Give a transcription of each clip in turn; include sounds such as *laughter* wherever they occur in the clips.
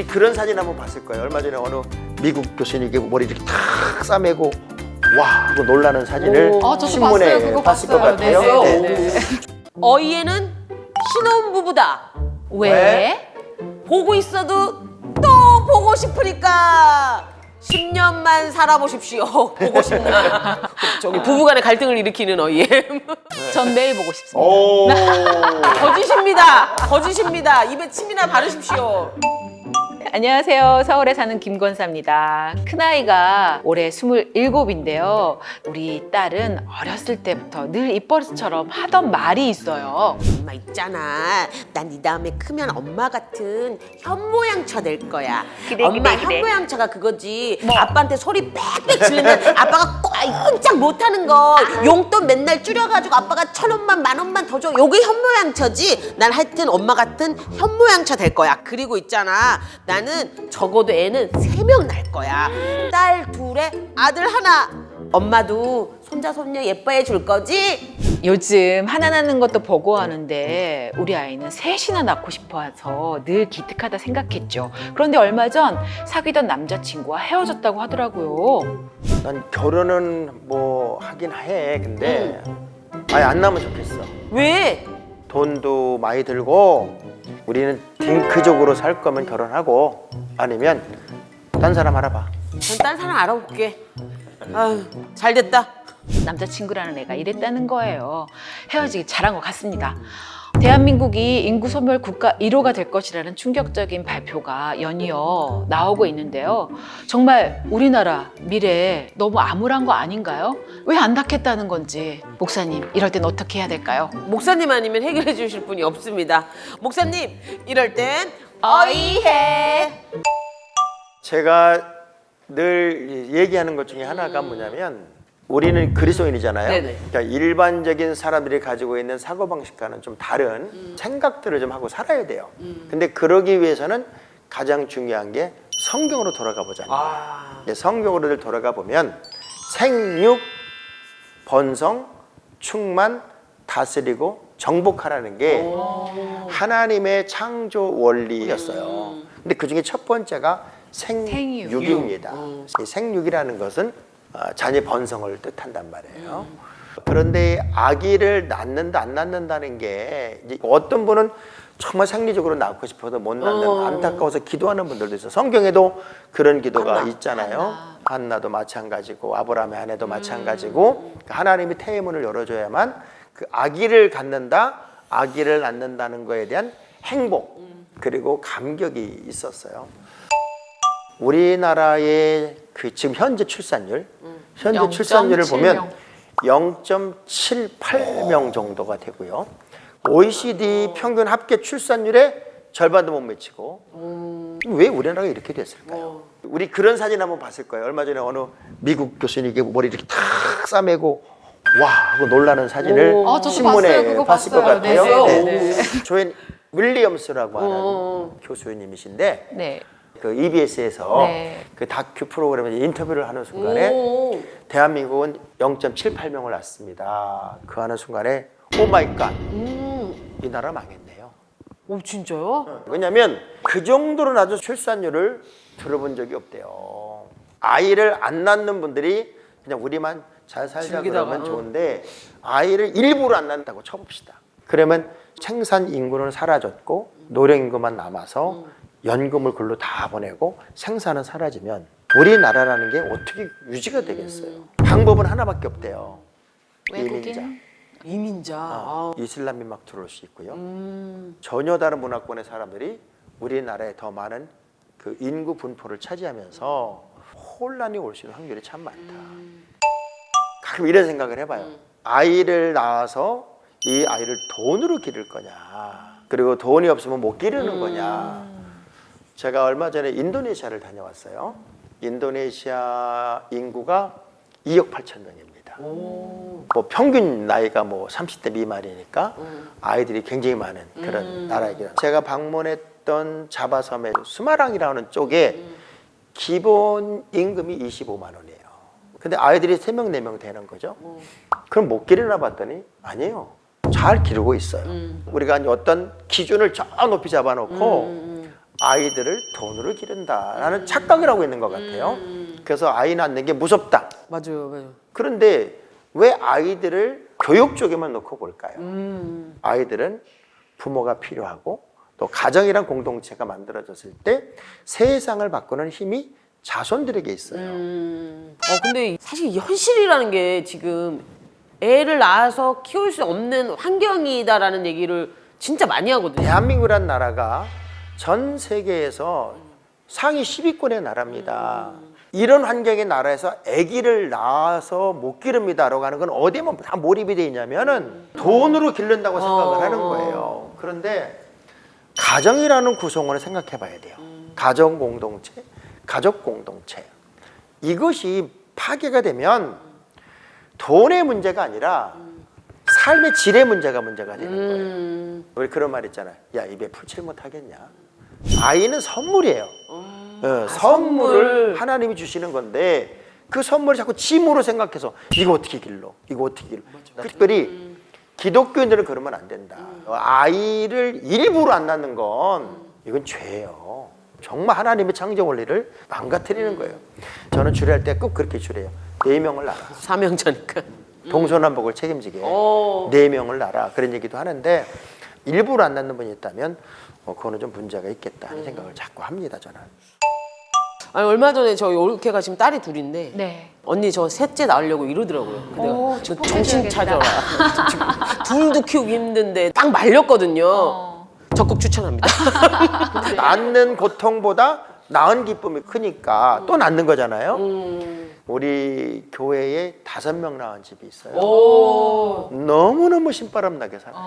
우리 그런 사진 한번 봤을 거예요. 얼마 전에 어느 미국 교수님이 머리 이렇게 탁 싸매고 와 하고 놀라는 사진을 오. 아, 저도 신문에 봤어요. 그거 봤을 것 봤어요. 같아요. 네, 네. 네, 네. 어이에는 신혼부부다. 왜? 보고 있어도 또 보고 싶으니까 10년만 살아보십시오. *laughs* 보고 싶나. 저기 부부간의 갈등을 일으키는 어이엠. 전 매일 보고 싶습니다. 오. *laughs* 거짓입니다. 거짓입니다. 입에 침이나 바르십시오. 안녕하세요. 서울에 사는 김권사입니다. 큰아이가 올해 27인데요. 우리 딸은 어렸을 때부터 늘 입버릇처럼 하던 말이 있어요. 엄마 있잖아. 난이 다음에 크면 엄마 같은 현모양처 될 거야. 그래, 엄마 그래, 그래. 현모양처가 그거지. 아빠한테 소리 빽빽 지르면 아빠가 꼼짝 못하는 거. 용돈 맨날 줄여가지고 아빠가 천 원만 만 원만 더 줘. 요게 현모양처지. 난 하여튼 엄마 같은 현모양처 될 거야. 그리고 있잖아. 나는 적어도 애는 세 명 날 거야. 딸 둘에 아들 하나. 엄마도 손자 손녀 예뻐해 줄 거지? 요즘 하나 낳는 것도 버거워하는데 우리 아이는 셋이나 낳고 싶어서 늘 기특하다 생각했죠. 그런데 얼마 전 사귀던 남자친구와 헤어졌다고 하더라고요. 난 결혼은 뭐 하긴 해. 근데 아예 안 나면 좋겠어. 왜? 돈도 많이 들고 우리는 딩크족으로 살 거면 결혼하고 아니면 딴 사람 알아봐. 전딴 사람 알아볼게. 아유, 잘 됐다. 남자친구라는 애가 이랬다는 거예요. 헤어지기 잘한 것 같습니다. 대한민국이 인구 소멸 국가 1호가 될 것이라는 충격적인 발표가 연이어 나오고 있는데요. 정말 우리나라 미래 너무 암울한 거 아닌가요? 왜안 닿겠다는 건지 목사님 이럴 땐 어떻게 해야 될까요? 목사님 아니면 해결해 주실 분이 없습니다. 목사님, 이럴 땐 어이해. 제가 늘 얘기하는 것 중에 하나가 뭐냐면 우리는 그리스도인이잖아요. 네네. 그러니까 일반적인 사람들이 가지고 있는 사고 방식과는 좀 다른 생각들을 좀 하고 살아야 돼요. 근데 그러기 위해서는 가장 중요한 게 성경으로 돌아가 보자는 거예요. 아, 성경으로 돌아가 보면 생육, 번성, 충만, 다스리고 정복하라는 게 하나님의 창조 원리였어요. 근데 그 중에 첫 번째가 생육. 생육입니다. 이 생육이라는 것은 어, 자녀 번성을 뜻한단 말이에요. 그런데 아기를 낳는다 안 낳는다는 게 어떤 분은 정말 생리적으로 낳고 싶어도 못 낳는 어. 안타까워서 기도하는 분들도 있어요. 성경에도 그런 기도가 한나. 있잖아요. 한나 도 마찬가지고 아브라함의 아내도 마찬가지고 그 하나님이 태의 문을 열어줘야만 그 아기를 갖는다, 아기를 낳는다는 거에 대한 행복 그리고 감격이 있었어요. 우리나라의 그 지금 현재 출산율, 현재 0.76. 출산율을 보면 0.78명 정도가 되고요. OECD 평균 합계 출산율의 절반도 못 미치고 왜 우리나라가 이렇게 됐을까요? 우리 그런 사진 한번 봤을 거예요. 얼마 전에 어느 미국 교수님이 머리 이렇게 탁 싸매고 와 하고 놀라는 사진을 오. 아, 저도 신문에 봤어요. 그거 봤을 것 봤어요. 같아요. 네, 네. 네, 조엔 윌리엄스라고 하는 어. 교수님이신데 네. 그 EBS에서 네. 그 다큐 프로그램에 인터뷰를 하는 순간에 오. 대한민국은 0.78명을 낳습니다. 그 하는 순간에 오 마이 갓. 음. 이 나라 망했네요. 오, 진짜요? 왜냐면 그 정도로 낮은 출산율을 들어본 적이 없대요. 아이를 안 낳는 분들이 그냥 우리만 잘 살자 즐기다가, 그러면 응. 좋은데 아이를 일부러 안 낳는다고 쳐봅시다. 그러면 생산 인구는 사라졌고 노령 인구만 남아서 연금을 글로 다 보내고 생산은 사라지면 우리나라라는 게 어떻게 유지가 되겠어요? 방법은 하나밖에 없대요. 이민자. 외국인 이민자. 어, 아. 이슬람이 막 들어올 수 있고요. 음. 전혀 다른 문화권의 사람들이 우리나라에 더 많은 그 인구 분포를 차지하면서 혼란이 올 수 있는 확률이 참 많다. 가끔 이런 생각을 해봐요. 아이를 낳아서 이 아이를 돈으로 기를 거냐, 그리고 돈이 없으면 못 기르는 거냐. 제가 얼마 전에 인도네시아를 다녀왔어요. 인도네시아 인구가 2억 8천 명입니다. 오. 뭐 평균 나이가 뭐 30대 미만이니까 음. 아이들이 굉장히 많은 그런 음. 나라이긴 제가 방문했던 자바섬의 수마랑이라는 쪽에 음. 기본 임금이 25만 원이에요. 근데 아이들이 3명, 4명 되는 거죠. 음. 그럼 못 기르나 봤더니 아니에요. 잘 기르고 있어요. 음. 우리가 어떤 기준을 저 높이 잡아놓고 음, 아이들을 돈으로 기른다라는 착각을 하고 있는 것 같아요. 그래서 아이 낳는 게 무섭다. 맞아요, 맞아요. 그런데 왜 아이들을 교육 쪽에만 놓고 볼까요? 아이들은 부모가 필요하고 또 가정이란 공동체가 만들어졌을 때 세상을 바꾸는 힘이 자손들에게 있어요. 어 근데 사실 이 현실이라는 게 지금 애를 낳아서 키울 수 없는 환경이다라는 얘기를 진짜 많이 하거든요. 대한민국이란 나라가 전 세계에서 상위 10위권의 나라입니다. 이런 환경의 나라에서 아기를 낳아서 못 기릅니다라고 하는 건 어디에만 다 몰입이 돼 있냐면은 돈으로 기른다고 생각을 어. 하는 거예요. 그런데 가정이라는 구성원을 생각해 봐야 돼요. 가정 공동체, 가족 공동체. 이것이 파괴가 되면 돈의 문제가 아니라 삶의 질의 문제가 문제가 되는 거예요. 음, 우리 그런 말 있잖아요. 야 입에 풀칠 못하겠냐? 아이는 선물이에요. 어, 선물을 하나님이 주시는 건데 그 선물을 자꾸 짐으로 생각해서 이거 어떻게 길러? 이거 어떻게 길러? 특별히 기독교인들은 그러면 안 된다. 어, 아이를 일부러 안 낳는 건 이건 죄예요. 정말 하나님의 창조 원리를 망가뜨리는 거예요. 저는 주례할 때 꼭 그렇게 주례해요. 네 명을 낳아. 사명자니까. 동서남북을 책임지게 오. 네 명을 낳아 그런 얘기도 하는데 일부러 안 낳는 분이 있다면 어, 그거는 좀 문제가 있겠다 하는 생각을 자꾸 합니다 저는 아니 얼마 전에 저희 올케가 지금 딸이 둘인데 네. 언니 저 셋째 낳으려고 이러더라고요. 근데 오, 내가 축복해줘야겠다. 정신 차려라. 지금 *laughs* 둘도 키우기 힘든데 딱 말렸거든요. 어. 적극 추천합니다. *laughs* 낳는 고통보다 낳은 기쁨이 크니까 또 낳는 거잖아요 우리 교회에 다섯 명 낳은 집이 있어요 오. 너무너무 신바람 나게 살아요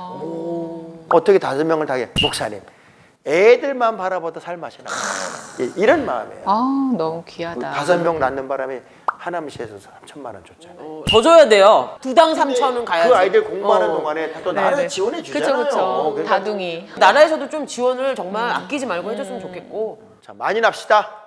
어떻게 다섯 명을 다 해? 목사님 애들만 바라보다 살맛이 예, 이런 마음이에요 아 너무 귀하다. 다섯 명 낳는 바람에 하남시에서 3천만 원 줬잖아요 더 줘야 돼요. 두당 삼천은 가야지. 그 아이들 공부하는 어. 동안에 또 나라 네네. 지원해 그쵸 주잖아요. 그쵸. 그러니까 다둥이. 나라에서도 좀 지원을 정말 아끼지 말고 해줬으면 좋겠고. 자 많이 납시다.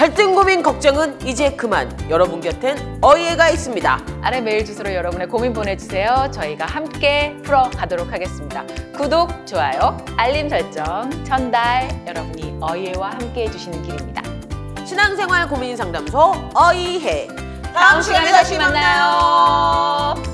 갈등 고민 걱정은 이제 그만. 여러분 곁엔 어이해가 있습니다. 아래 메일 주소로 여러분의 고민 보내주세요. 저희가 함께 풀어가도록 하겠습니다. 구독, 좋아요, 알림 설정, 전달 여러분이 어예와 함께 해주시는 길입니다. 신앙생활 고민 상담소 어이해. 다음 시간에 다시 만나요.